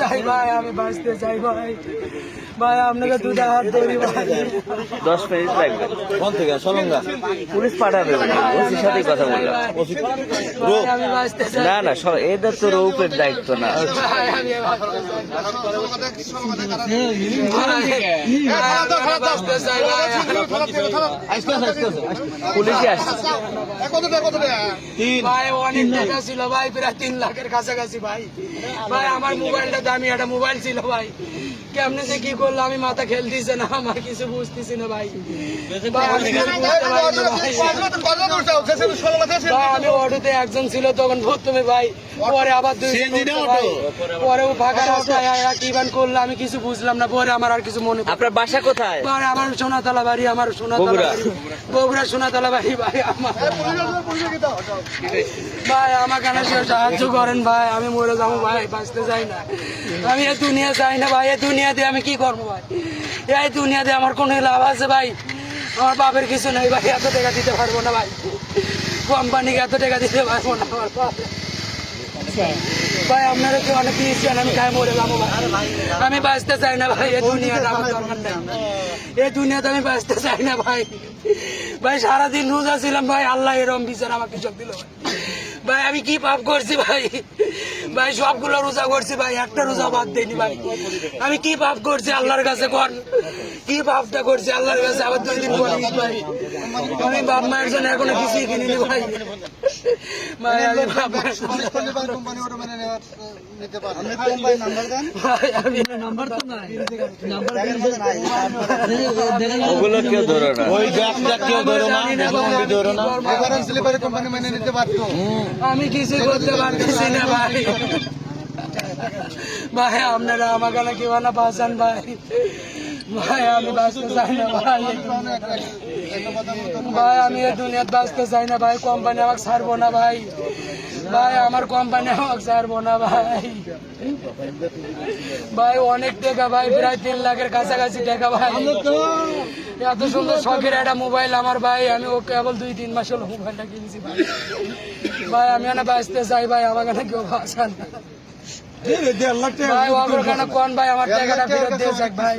চাই ভাই আমি বাঁচতে চাই ভাই। ভাই আপনাকে দুটা হাত ধরি ভাই। দশ মিনিট লাগবে। কোন থেকে? সলঙ্গা পুলিশ পাঠাবে। ওসির সাথে কথা বললাম। না না এটা তো রৌপের দায়িত্ব না। আমি পুলিশে আসছে ভাই অনেক টাকা ছিল ভাই প্রায় তিন লাখের কাছাকাছি ভাই ভাই আমার মোবাইলটা দামি একটা মোবাইল ছিল ভাই কেমনে যে কি করল আমি মাথা খেলতেছে না আমার কিছু বুঝতেছি না ভাই আমি পারি অটোতে একজন ছিল তখন প্রথমে ভাই পরে আবার দুই ভাই পরেও ফাঁকা রাস্তায় আয়া কি বান করল আমি কিছু বুঝলাম না পরে আমার আর কিছু মনে আপনার বাসা কোথায় ভাই আমার সোনাতলা বাড়ি আমার সোনাতলা বগুড়া। বাড়ি। বগুড়া সোনাতলা বাড়ি ভাই আমার। ভাই আমাকে না সাহায্য করেন ভাই আমি মরে যাব ভাই বাঁচতে চাই না। আমি এই দুনিয়া চাই না ভাই এই দুনিয়াতে আমি কি করব ভাই? এই দুনিয়াতে আমার কোনো লাভ আছে ভাই? আমার বাপের কিছু নেই ভাই এত টাকা দিতে পারব না ভাই। কোম্পানিকে এত টাকা দিতে পারব না আমার বাপ। ভাই, আপনারা অনেক আমি মরে যাব আমি বাঁচতে চাই না ভাই, এই দুনিয়াটা আমার নেই। এই দুনিয়াতে আমি বাঁচতে চাই না ভাই। ভাই, সারাদিন রোজা ছিলাম ভাই, আল্লাহ এরম বিচার আমাকে চোখ দিল ভাই। আমি কি পাপ করছি ভাই? ভাই, সবগুলো রোজা করছি ভাই, একটা রোজা বাদ দেয়নি ভাই। আমি কি পাপ করছি আল্লাহর কাছে কর কি পাপটা করছি আল্লাহর কাছে? আবার দুই দিন ভাই। আমি বাপ মায়ের জন্য এখনও কিছুই কিনিনি ভাই। ওগুলো কেউ ধরো না। ওই ব্যাগটা কেউ ধরো না। ধরো না। আমি কিছু করতে পারতেছি না ভাই। ভাই আপনারা আমাকে না কেউ না ভাই। ভাই, আমি বাঁচতে চাই না, ভাই। ভাই, আমি এই দুনিয়াতে বাঁচতে চাই না, ভাই। কোম্পানি আমাকে ছাড়বো না, ভাই। ভাই, আমার কোম্পানি আমাকে ছাড়বো না, ভাই। ভাই, অনেক টাকা, ভাই, প্রায় তিন লাখের কাছাকাছি টাকা, ভাই। এত সুন্দর শখের একটা মোবাইল আমার, ভাই। আমি ও কেবল দুই, তিন মাস হলো মোবাইলটা কিনছি, ভাই। ভাই, আমি না বাঁচতে চাই, ভাই। আমাকে না কেউ বাঁচান না। ভাই কেন কোন ভাই? আমার টাকাটা ফেরত দিয়ে ভাই।